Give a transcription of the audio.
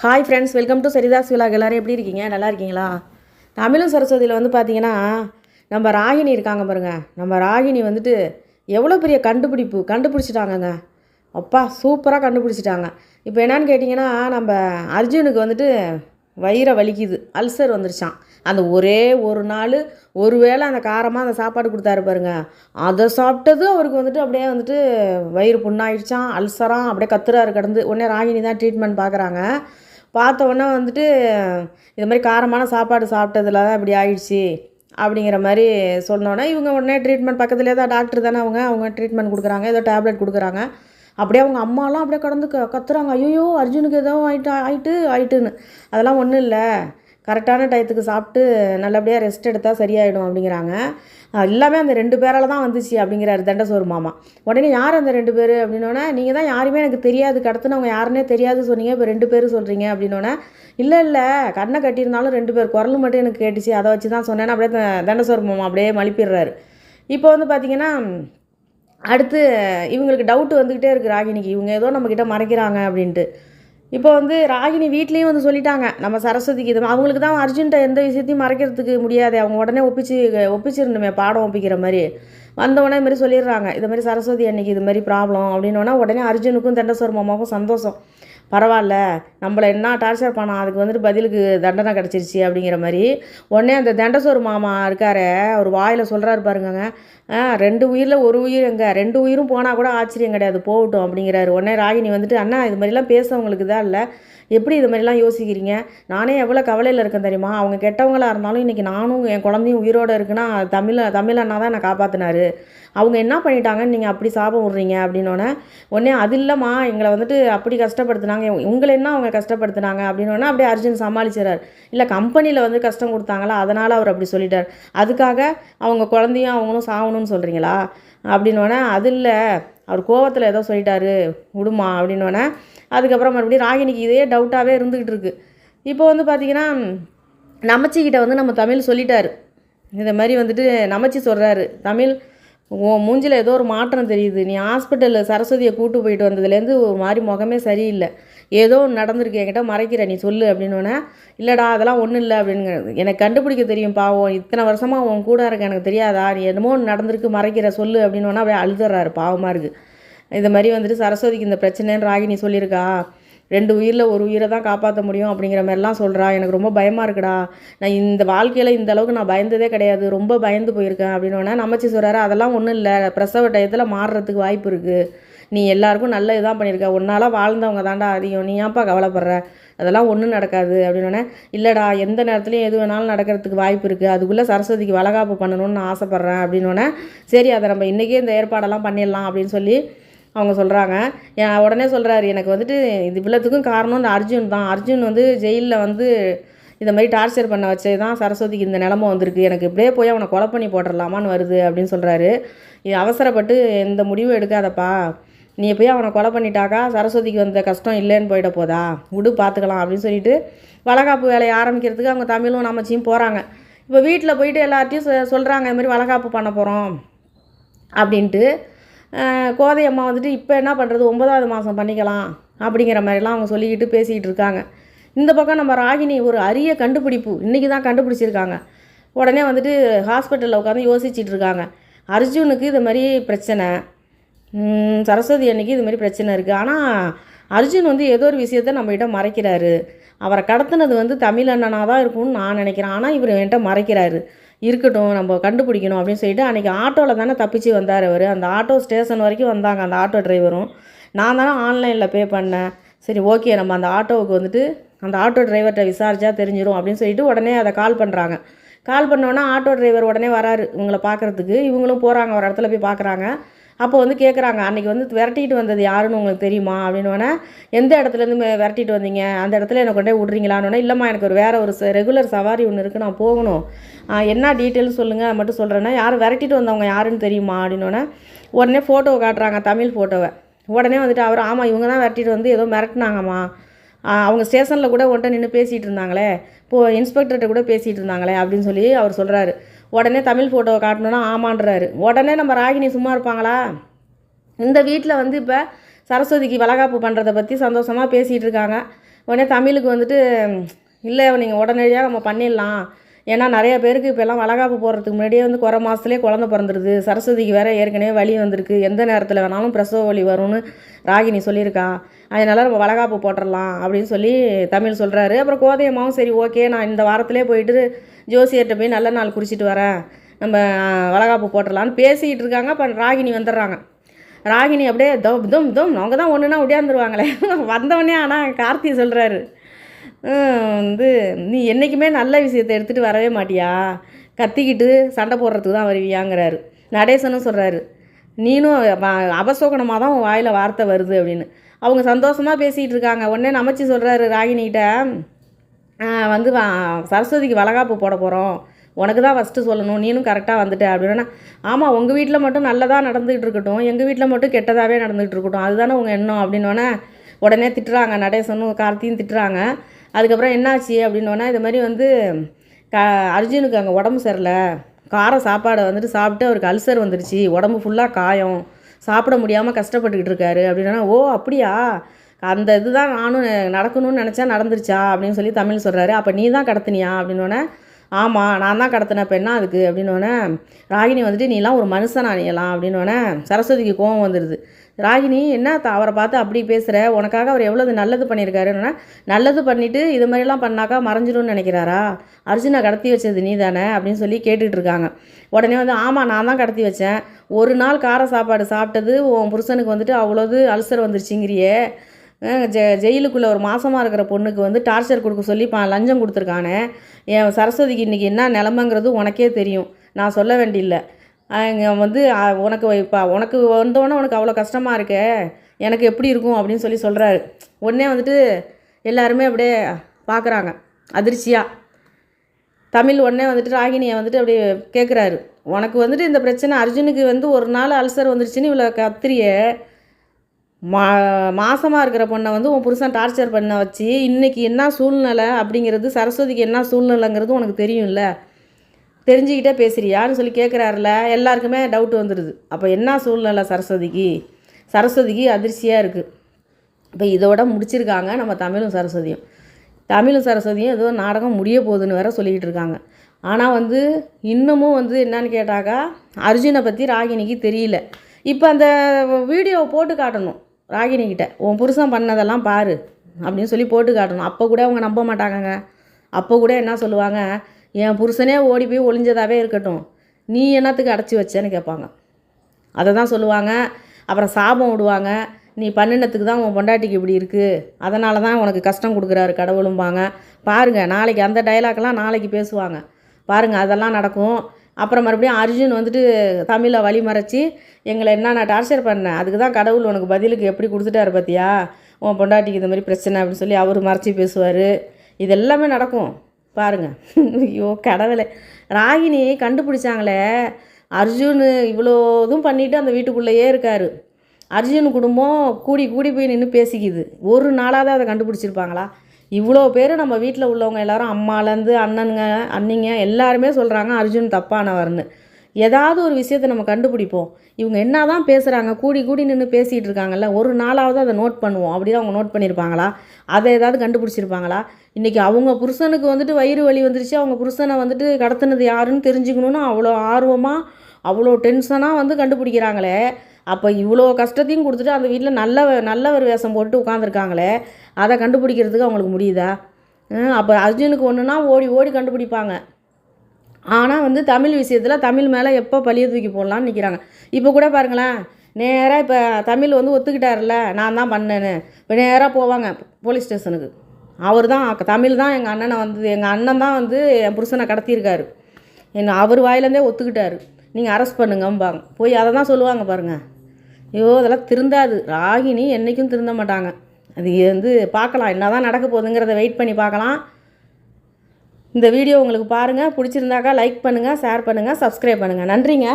Hi friends welcome to Saritha's vlog எல்லோரும் எப்படி இருக்கீங்க? நல்லா இருக்கீங்களா? தமிழும் சரஸ்வதியில் வந்து பார்த்தீங்கன்னா நம்ம ராகினி இருக்காங்க பாருங்கள் நம்ம ராகினி வந்துட்டு எவ்வளோ பெரிய கண்டுபிடிப்பு கண்டுபிடிச்சிட்டாங்கங்க. அப்பா சூப்பராக கண்டுபிடிச்சிட்டாங்க. இப்போ என்னன்னு கேட்டிங்கன்னா நம்ம அர்ஜுனுக்கு வந்துட்டு வயிறை வலிக்குது. அல்சர் வந்துருச்சான் அந்த ஒரே ஒரு நாள் ஒரு வேளை அந்த காரமாக அந்த சாப்பாடு கொடுத்தாரு பாருங்க. அதை சாப்பிட்டது அவருக்கு வந்துட்டு அப்படியே வந்துட்டு வயிறு புண்ணாயிடுச்சான் அல்சராக அப்படியே கத்துறாரு கிடந்து. உடனே ராகினி தான் ட்ரீட்மெண்ட் பார்க்குறாங்க. பார்த்த உடனே வந்துட்டு இது மாதிரி காரமான சாப்பாடு சாப்பிட்டதுல தான் இப்படி ஆயிடுச்சு அப்படிங்கிற மாதிரி சொன்னோன்னே இவங்க உடனே ட்ரீட்மெண்ட் பக்கத்துலேயே தான் டாக்டர் தானே அவங்க. அவங்க ட்ரீட்மெண்ட் கொடுக்குறாங்க. ஏதோ டேப்லெட் கொடுக்குறாங்க. அப்படியே அவங்க அம்மாலாம் அப்படியே கடந்து க கத்துறாங்க. ஐயோ அர்ஜுனுக்கு ஏதோ ஆயிட்டு ஆயிட்டு ஆயிட்டுன்னு. அதெல்லாம் ஒன்றும் இல்லை. கரெக்டான டயத்துக்கு சாப்பிட்டு நல்லபடியாக ரெஸ்ட் எடுத்தால் சரியாயிடும் அப்படிங்கிறாங்க. எல்லாமே அந்த ரெண்டு பேரால் தான் வந்துச்சு அப்படிங்கிறாரு தண்டசோறு மாமா. உடனே யார் அந்த ரெண்டு பேர் அப்படின்னோடனே நீங்கள் தான் யாருமே எனக்கு தெரியாது. கடத்தினவங்க யாருன்னே தெரியாது சொன்னீங்க. இப்போ ரெண்டு பேர் சொல்கிறீங்க அப்படின்னோடனே இல்லை இல்லை. கண்ணை கட்டியிருந்தாலும் ரெண்டு பேர். குரல் மட்டும் எனக்கு கேட்டுச்சு. அதை வச்சு தான் சொன்னேன்னு அப்படியே த- தண்டசோறு மாமா அப்படியே மலிப்பிடுறாரு. இப்போ வந்து பார்த்தீங்கன்னா அடுத்து இவங்களுக்கு டவுட் வந்துக்கிட்டே இருக்குது ராகினிக்கு இவங்க ஏதோ நம்மக்கிட்ட மறைக்கிறாங்க அப்படின்ட்டு. இப்போ வந்து ராகினி வீட்லேயும் வந்து சொல்லிட்டாங்க. நம்ம சரஸ்வதிக்கு இது அவங்களுக்கு தான் அர்ஜுன்ட்ட எந்த விஷயத்தையும் மறைக்கிறதுக்கு முடியாது. அவங்க உடனே ஒப்பிச்சு ஒப்பிச்சிருந்துமே பாடம் ஒப்பிக்கிற மாதிரி. வந்தவொடனே இது மாதிரி சொல்லிடுறாங்க. இது மாதிரி சரஸ்வதி அன்னைக்கு இது மாதிரி ப்ராப்ளம் அப்படின்னோடனே உடனே அர்ஜுனுக்கும் தண்டசோர் மாமாவுக்கும் சந்தோஷம். பரவாயில்ல நம்மளை என்ன டார்ச்சர் பண்ணோம் அதுக்கு வந்துட்டு பதிலுக்கு தண்டனை கிடச்சிருச்சு அப்படிங்கிற மாதிரி. உடனே அந்த தண்டசோர் மாமா இருக்கார் அவர் வாயில் சொல்கிறாரு பாருங்கங்க. ஆ ரெண்டு உயிரில் ஒரு உயிர் எங்கே ரெண்டு உயிரும் போனால் கூட ஆச்சரியம் கிடையாது போகட்டும் அப்படிங்கிறாரு. உடனே ராகினி வந்துட்டு அண்ணா இது மாதிரிலாம் பேசவங்களுக்கு தான் இல்லை. எப்படி இது மாதிரிலாம் யோசிக்கிறீங்க? நானே எவ்வளோ கவலையில் இருக்கேன் தெரியுமா? அவங்க கெட்டவங்களாக இருந்தாலும் இன்றைக்கி நானும் என் குழந்தையும் உயிரோடு இருக்குன்னா தமிழ தமிழ் அண்ணா தான் என்னை காப்பாற்றினாரு அவங்க என்ன பண்ணிட்டாங்கன்னு நீங்கள் அப்படி சாபம் விட்றீங்க அப்படின்னோடனே உடனே அது இல்லைம்மா எங்களை வந்துட்டு அப்படி கஷ்டப்படுத்துனாங்க உங்களை என்ன அவங்க கஷ்டப்படுத்துனாங்க அப்படின்னோடனே அப்படியே அர்ஜுன் சமாளிச்சிடறார் இல்லை கம்பெனியில் வந்து கஷ்டம் கொடுத்தாங்களா அதனால் அவர் அப்படி சொல்லிட்டார். அதுக்காக அவங்க குழந்தையும் அவங்களும் சாகணும்னு சொல்கிறீங்களா அப்படின்னோடனே அது இல்லை அவர் கோவத்தில் ஏதோ சொல்லிட்டாரு விடுமா அப்படின்னோடனே அதுக்கப்புறம் மறுபடியும் ராகினிக்கு இதே டவுட்டாகவே இருந்துக்கிட்டு இருக்குது இப்போ வந்து பார்த்தீங்கன்னா நமச்சிக்கிட்ட வந்து நம்ம தமிழ் சொல்லிட்டாரு. இந்த மாதிரி வந்துட்டு நமச்சி சொல்கிறாரு தமிழ் உன் மூஞ்சில் ஏதோ ஒரு மாற்றம் தெரியுது. நீ ஹாஸ்பிட்டலில் சரஸ்வதியை கூட்டு போயிட்டு வந்ததுலேருந்து ஒரு மாதிரி முகமே சரியில்லை. ஏதோ ஒன்று நடந்திருக்கு. என்கிட்ட மறைக்கிற நீ சொல்லு அப்படின்னோடனே இல்லைடா அதெல்லாம் ஒன்றும் இல்லை அப்படின்னு எனக்கு கண்டுபிடிக்க தெரியும் பாவம். இத்தனை வருஷமாக உன் கூட இருக்க எனக்கு தெரியாதா? நீ என்னமோ ஒன்று நடந்திருக்கு மறைக்கிற சொல்லு அப்படின்னோடனே அப்படியே அழுதுறாரு பாவமாக இருக்குது இது மாதிரி வந்துட்டு சரஸ்வதிக்கு இந்த பிரச்சனைன்னு ராகினி சொல்லியிருக்கா? ரெண்டு உயிரில் ஒரு உயிரை தான் காப்பாற்ற முடியும் அப்படிங்கிற மாதிரிலாம் சொல்கிறா எனக்கு ரொம்ப பயமாக இருக்குடா. நான் இந்த வாழ்க்கையில் இந்த அளவுக்கு நான் பயந்ததே கிடையாது. ரொம்ப பயந்து போயிருக்கேன் அப்படின்னோடனே நமச்சி சொல்கிறாரு அதெல்லாம் ஒன்றும் இல்லை. பிரசவ டயத்தில் மாறுறதுக்கு வாய்ப்பு இருக்குது நீ எல்லாருக்கும் நல்ல இதான் பண்ணியிருக்க. உன்னால வாழ்ந்தவங்க தாண்டா அதிகம். நீ ஏன்ப்பா கவலைப்படுற? அதெல்லாம் ஒன்றும் நடக்காது. அப்படின்னோடனே இல்லைடா. எந்த நேரத்துலையும் எது வேணாலும் நடக்கிறதுக்கு வாய்ப்பு இருக்குது அதுக்குள்ளே சரஸ்வதிக்கு வளகாப்பு பண்ணணும்னு நான் ஆசைப்பட்றேன். அப்படின்னோடனே சரி அதை நம்ம இன்றைக்கே இந்த ஏற்பாடெல்லாம் பண்ணிடலாம். அப்படின்னு சொல்லி அவங்க சொல்கிறாங்க உடனே சொல்கிறாரு எனக்கு வந்துட்டு இது இவ்வளோத்துக்கும் காரணம் இந்த அர்ஜுன் தான். அர்ஜுன் வந்து ஜெயிலில் வந்து இந்த மாதிரி டார்ச்சர் பண்ண வச்சே தான் சரஸ்வதிக்கு இந்த நிலமை வந்திருக்கு. எனக்கு இப்படியே போய் அவனை கொலை பண்ணி போட்டுடலாமான்னு வருது அப்படின்னு சொல்கிறாரு இது அவசரப்பட்டு எந்த முடிவும் எடுக்காதப்பா. நீ போய் அவனை கொலை பண்ணிட்டாக்கா சரஸ்வதிக்கு வந்த கஷ்டம் இல்லைன்னு போயிட போதா? விடு பார்த்துக்கலாம் அப்படின்னு சொல்லிட்டு வளகாப்பு வேலையை ஆரம்பிக்கிறதுக்கு அவங்க தமிழும் நமச்சியும் போகிறாங்க இப்போ வீட்டில் போயிட்டு எல்லார்ட்டையும் சொல்கிறாங்க இது மாதிரி வளகாப்பு பண்ண போகிறோம் அப்படின்ட்டு. கோதை அம்மா வந்துட்டு இப்போ என்ன பண்ணுறது ஒன்பதாவது மாதம் பண்ணிக்கலாம் அப்படிங்கிற மாதிரிலாம் அவங்க சொல்லிக்கிட்டு பேசிக்கிட்டு இருக்காங்க. இந்த பக்கம் நம்ம ராகினி ஒரு அரிய கண்டுபிடிப்பு இன்றைக்கி தான் கண்டுபிடிச்சிருக்காங்க. உடனே வந்துட்டு ஹாஸ்பிட்டலில் உட்காந்து யோசிச்சுட்டு இருக்காங்க. அர்ஜுனுக்கு இது மாதிரி பிரச்சனை. சரஸ்வதி அன்னைக்கு இது மாதிரி பிரச்சனை இருக்குது ஆனால் அர்ஜுன் வந்து ஏதோ ஒரு விஷயத்த நம்மகிட்ட மறைக்கிறாரு. அவரை கடத்தினது வந்து தமிழ் அண்ணனாக தான் இருக்கும்னு நான் நினைக்கிறேன். ஆனால் இவர் என்கிட்ட மறைக்கிறாரு. இருக்கட்டும் நம்ம கண்டுபிடிக்கணும் அப்படின்னு சொல்லிட்டு அன்றைக்கி ஆட்டோவில் தானே தப்பிச்சு வந்தார் அவர். அந்த ஆட்டோ ஸ்டேஷன் வரைக்கும் வந்தாங்க அந்த ஆட்டோ டிரைவரும். நான் தானே ஆன்லைனில் பே பண்ணேன். சரி ஓகே நம்ம அந்த ஆட்டோவுக்கு வந்துட்டு அந்த ஆட்டோ டிரைவர்கிட்ட விசாரிச்சா தெரிஞ்சிடும் அப்படின்னு சொல்லிட்டு உடனே அதை கால் பண்ணுறாங்க கால் பண்ணோன்னா ஆட்டோ டிரைவர் உடனே வராரு இவங்களை பார்க்குறதுக்கு இவங்களும் போகிறாங்க ஒரு இடத்துல போய் பார்க்குறாங்க அப்போ வந்து கேட்குறாங்க அன்றைக்கி வந்து விரட்டிட்டு வந்தது யாருன்னு உங்களுக்கு தெரியுமா? அப்படின்னோடனே எந்த இடத்துலேருந்து விரட்டிட்டு வந்தீங்க? அந்த இடத்துல எனக்கு கொண்டே விட்றீங்களான்னு இல்லைம்மா எனக்கு ஒரு வேறு ஒரு ரெகுலர் சவாரி ஒன்று இருக்குது நான் போகணும். என்ன டீட்டெயில்ஸ் சொல்லுங்கள் மட்டும் சொல்கிறேன்னா யார் விரட்டிட்டு வந்தவங்க யாருன்னு தெரியுமா? அப்படின்னோடனே உடனே ஃபோட்டோ காட்டுறாங்க தமிழ் ஃபோட்டோவை உடனே வந்துட்டு அவர் ஆமாம் இவங்க தான் விரட்டிட்டு வந்து ஏதோ மிரட்டினாங்கம்மா. அவங்க ஸ்டேஷனில் கூட ஒன்ட்ட நின்று பேசிகிட்டு இருந்தாங்களே. இப்போது இன்ஸ்பெக்டர்கிட்ட கூட பேசிகிட்டு இருந்தாங்களே அப்படின்னு சொல்லி அவர் சொல்கிறாரு உடனே தமிழ் ஃபோட்டோவை காட்டணுன்னா ஆமான்றாரு. உடனே நம்ம ராகினி சும்மா இருப்பாங்களா? இந்த வீட்டில் வந்து இப்போ சரஸ்வதிக்கு வளகாப்பு பண்ணுறதை பற்றி சந்தோஷமாக பேசிகிட்டு இருக்காங்க. உடனே தமிழுக்கு வந்துட்டு இல்லை நீங்கள் உடனடியாக நம்ம பண்ணிடலாம். ஏன்னா நிறைய பேருக்கு இப்போல்லாம் வளகாப்பு போடுறதுக்கு முன்னாடியே வந்து குறை மாதத்துலேயே குழந்த பிறந்துருது. சரஸ்வதிக்கு வேறு ஏற்கனவே வலி வந்திருக்கு. எந்த நேரத்தில் வேணாலும் பிரசவ வலி வரும்னு ராகினி சொல்லியிருக்கா. அதனால் நம்ம வளகாப்பு போட்டுடலாம் அப்படின்னு சொல்லி தமிழ் சொல்கிறாரு அப்புறம் கோதையம்மாவும் சரி ஓகே நான் இந்த வாரத்திலே போயிட்டு ஜோசியர்கிட்ட போய் நல்ல நாள் குறிச்சிட்டு வரேன். நம்ம வளகாப்பு போட்டுடலான்னு பேசிக்கிட்டு இருக்காங்க. அப்போ ராகினி வந்துடுறாங்க. ராகினி அப்படியே தம் தம் தம். அவங்க தான் ஒன்றுனா ஒடியாந்துருவாங்களே. வந்தவொடனே ஆனால் கார்த்தி சொல்கிறாரு வந்து நீ என்றைக்குமே நல்ல விஷயத்தை எடுத்துகிட்டு வரவே மாட்டியா? கத்திக்கிட்டு சண்டை போடுறதுக்கு தான் வருவியாங்கிறாரு. நடேசனும் சொல்கிறாரு நீனும் அபசோகனமாக தான் உன் வாயில் வார்த்தை வருது அப்படின்னு. அவங்க சந்தோஷமாக பேசிகிட்டு இருக்காங்க. உடனே நமச்சி சொல்கிறாரு ராகினிகிட்ட வந்து சரஸ்வதிக்கு வளகாப்பு போட போகிறோம் உனக்கு தான் ஃபஸ்ட்டு சொல்லணும். நீனும் கரெக்டாக வந்துட்ட அப்படின்னா. ஆமாம் உங்கள் வீட்டில் மட்டும் நல்லதாக நடந்துகிட்டு இருக்கட்டும். எங்கள் வீட்டில் மட்டும் கெட்டதாகவே நடந்துகிட்டு இருக்கட்டும். அதுதானே உங்கள் எண்ணம் அப்படின்னோடனே உடனே திட்டுறாங்க. நடேசனும் கார்த்தியும் திட்டுறாங்க. அதுக்கப்புறம் என்னாச்சு அப்படின்னோன்னா இது மாதிரி வந்து க அர்ஜுனுக்கு அங்கே உடம்பு சரியில்லை. கார சாப்பாடை வந்துட்டு சாப்பிட்டு அவருக்கு அல்சர் வந்துருச்சு. உடம்பு ஃபுல்லாக காயம். சாப்பிட முடியாமல் கஷ்டப்பட்டுக்கிட்டு இருக்காரு அப்படின்னா ஓ அப்படியா? அந்த இதுதான் நானும் நடக்கணும்னு நினச்சா நடந்துருச்சா அப்படின்னு சொல்லி தமிழ் சொல்கிறாரு அப்போ நீ தான் கடத்தினியா அப்படின்னோடனே ஆமாம் நான் தான் கடத்தின பெண்ணா அதுக்கு அப்படின்னோடனே ராகினி வந்துட்டு நீலாம் ஒரு மனுஷனா நீலாம் அப்படின்னோடனே சரஸ்வதிக்கு கோவம் வந்துடுது ராகினி என்ன அவரை பார்த்து அப்படி பேசுகிற உனக்காக அவர் எவ்வளவு நல்லது பண்ணியிருக்காருன்னா நல்லது பண்ணிவிட்டு இது மாதிரிலாம் பண்ணாக்கா மறைஞ்சிடும்னு நினைக்கிறாரா? அர்ஜுனை கடத்தி வச்சது நீ தானே அப்படின்னு சொல்லி கேட்டுட்டு இருக்காங்க உடனே வந்து ஆமாம் நான் தான் கடத்தி வச்சேன். ஒரு நாள் கார சாப்பாடு சாப்பிட்டது உன் புருஷனுக்கு வந்துட்டு அவ்வளோது அல்சர் வந்துருச்சுங்கிறியே. ஜெ ஜெயிலுக்குள்ளே ஒரு மாதமாக இருக்கிற பொண்ணுக்கு வந்து டார்ச்சர் கொடுக்க சொல்லி பா லஞ்சம் கொடுத்துருக்கானே. என் சரஸ்வதிக்கு இன்றைக்கி என்ன நிலமைங்கிறது உனக்கே தெரியும். நான் சொல்ல வேண்டியில்லை. இங்கே வந்து உனக்கு இப்போ உனக்கு வந்தோடனே உனக்கு அவ்வளோ கஷ்டமாக இருக்கே. எனக்கு எப்படி இருக்கும் அப்படின்னு சொல்லி சொல்கிறாரு உடனே வந்துட்டு எல்லாருமே அப்படியே பார்க்குறாங்க அதிர்ச்சியாக தமிழ் உடனே வந்துட்டு ராகினியை வந்துட்டு அப்படியே கேட்குறாரு உனக்கு வந்துட்டு இந்த பிரச்சனை அர்ஜுனுக்கு வந்து ஒரு நாள் அல்சர் வந்துருச்சுன்னு இவ்வளோ கத்திரியே. மா மாசமாக இருக்கிற பொண்ணை வந்து உன் புருஷன் டார்ச்சர் பண்ண வச்சு இன்னைக்கு என்ன சூழ்நிலை அப்படிங்கிறது சரஸ்வதிக்கு என்ன சூழ்நிலைங்கிறது உனக்கு தெரியும்ல. தெரிஞ்சுக்கிட்டே பேசுறியான்னு சொல்லி கேட்குறாருல எல்லாருக்குமே டவுட் வந்துடுது அப்போ என்ன சூழ்நிலை சரஸ்வதிக்கு? சரஸ்வதிக்கு அதிர்ச்சியாக இருக்குது இப்போ இதோட முடிச்சிருக்காங்க நம்ம தமிழும் சரஸ்வதியும். தமிழும் சரஸ்வதியும் ஏதோ நாடகம் முடிய போகுதுன்னு வேற சொல்லிக்கிட்டு இருக்காங்க. ஆனால் வந்து இன்னமும் வந்து என்னன்னு கேட்டாக்கா அர்ஜுனை பற்றி ராகினிக்கு தெரியல. இப்போ அந்த வீடியோவை போட்டு காட்டணும். ராகினிக்கிட்ட உன் புருஷன் பண்ணதெல்லாம் பாரு அப்படின்னு சொல்லி போட்டு காட்டணும். அப்போ கூட அவங்க நம்ப மாட்டாங்கங்க. அப்போ கூட என்ன சொல்லுவாங்க? என் புருஷனே ஓடி போய் ஒளிஞ்சதாகவே இருக்கட்டும். நீ என்னத்துக்கு அடைச்சி வச்சேன்னு கேட்பாங்க. அதை தான் சொல்லுவாங்க. அப்புறம் சாபம் விடுவாங்க. நீ பண்ணினத்துக்கு தான் உன் பொண்டாட்டிக்கு இப்படி இருக்குது அதனால தான் உனக்கு கஷ்டம் கொடுக்குறாரு கடவுளும்பாங்க. பாருங்கள் நாளைக்கு அந்த டைலாக்லாம் நாளைக்கு பேசுவாங்க. பாருங்கள் அதெல்லாம் நடக்கும். அப்புறம் மறுபடியும் அர்ஜுன் வந்துட்டு தமிழை வழி மறைச்சி எங்களை என்னென்ன டார்ச்சர் பண்ணேன்? அதுக்கு தான் கடவுள் உனக்கு பதிலுக்கு எப்படி கொடுத்துட்டாரு பார்த்தியா உன் பொண்டாட்டிக்கு இந்த மாதிரி பிரச்சனை அப்படின்னு சொல்லி அவர் மறைச்சி பேசுவார். இது எல்லாமே நடக்கும். பாருங்கள் ஐயோ கடவுளே. ராகினி கண்டுபிடிச்சாங்களே. அர்ஜுன் இவ்வளோ இதுவும் பண்ணிட்டு அந்த வீட்டுக்குள்ளேயே இருக்கார். அர்ஜுன் குடும்பம் கூடி கூடி போய் நின்று பேசிக்கிது. ஒரு நாளாவது அதை கண்டுபிடிச்சிருப்பாங்களா? இவ்வளோ பேர் நம்ம வீட்டில் உள்ளவங்க எல்லாரும் அம்மாலேருந்து அண்ணனுங்க அண்ணிங்க எல்லாருமே சொல்கிறாங்க அர்ஜுன் தப்பானவர்னு. ஏதாவது ஒரு விஷயத்தை நம்ம கண்டுபிடிப்போம். இவங்க என்ன தான் பேசுகிறாங்க கூடி கூடி நின்று பேசிகிட்டு இருக்காங்கல்ல ஒரு நாளாவது அதை நோட் பண்ணுவோம். அப்படி தான் அவங்க நோட் பண்ணியிருப்பாங்களா அதை ஏதாவது கண்டுபிடிச்சிருப்பாங்களா? இன்றைக்கி அவங்க புருஷனுக்கு வந்துட்டு வயிறு வலி வந்துருச்சு அவங்க புருஷனை வந்துட்டு கடத்தினது யாருன்னு தெரிஞ்சுக்கணுன்னு அவ்வளோ ஆர்வமாக அவ்வளோ டென்ஷனாக வந்து கண்டுபிடிக்கிறாங்களே. அப்போ இவ்வளோ கஷ்டத்தையும் கொடுத்துட்டு அந்த வீட்டில் நல்ல நல்ல ஒரு வேஷம் போட்டு உட்காந்துருக்காங்களே அதை கண்டுபிடிக்கிறதுக்கு அவங்களுக்கு முடியுதா? அப்போ அர்ஜுனுக்கு ஒன்றுனா ஓடி ஓடி கண்டுபிடிப்பாங்க. ஆனால் வந்து தமிழ் விஷயத்தில் தமிழ் மேலே எப்போ பழிய தூக்கி போடலான்னு நிற்கிறாங்க இப்போ கூட பாருங்களேன் நேராக இப்போ தமிழ் வந்து ஒத்துக்கிட்டாருல்ல நான் தான் பண்ணேன்னு. இப்போ நேராக போவாங்க போலீஸ் ஸ்டேஷனுக்கு. அவர் தான் தமிழ் தான் எங்கள் அண்ணனை வந்து எங்கள் அண்ணன் தான் வந்து என் புருஷனை கடத்தியிருக்காரு. என்ன அவர் வாயிலேருந்தே ஒத்துக்கிட்டாரு. நீங்கள் அரெஸ்ட் பண்ணுங்கம்பாங்க. போய் அதை தான் சொல்லுவாங்க பாருங்கள் ஐயோ அதெல்லாம் திருந்தாது. ராகினி என்றைக்கும் திருந்த மாட்டாங்க. அது வந்து பார்க்கலாம். என்ன தான் நடக்க போகுதுங்கிறத வெயிட் பண்ணி பார்க்கலாம். இந்த வீடியோ உங்களுக்கு பாருங்கள் பிடிச்சிருந்தாக்கா லைக் பண்ணுங்கள் ஷேர் பண்ணுங்கள் சப்ஸ்கிரைப் பண்ணுங்கள் நன்றிங்க.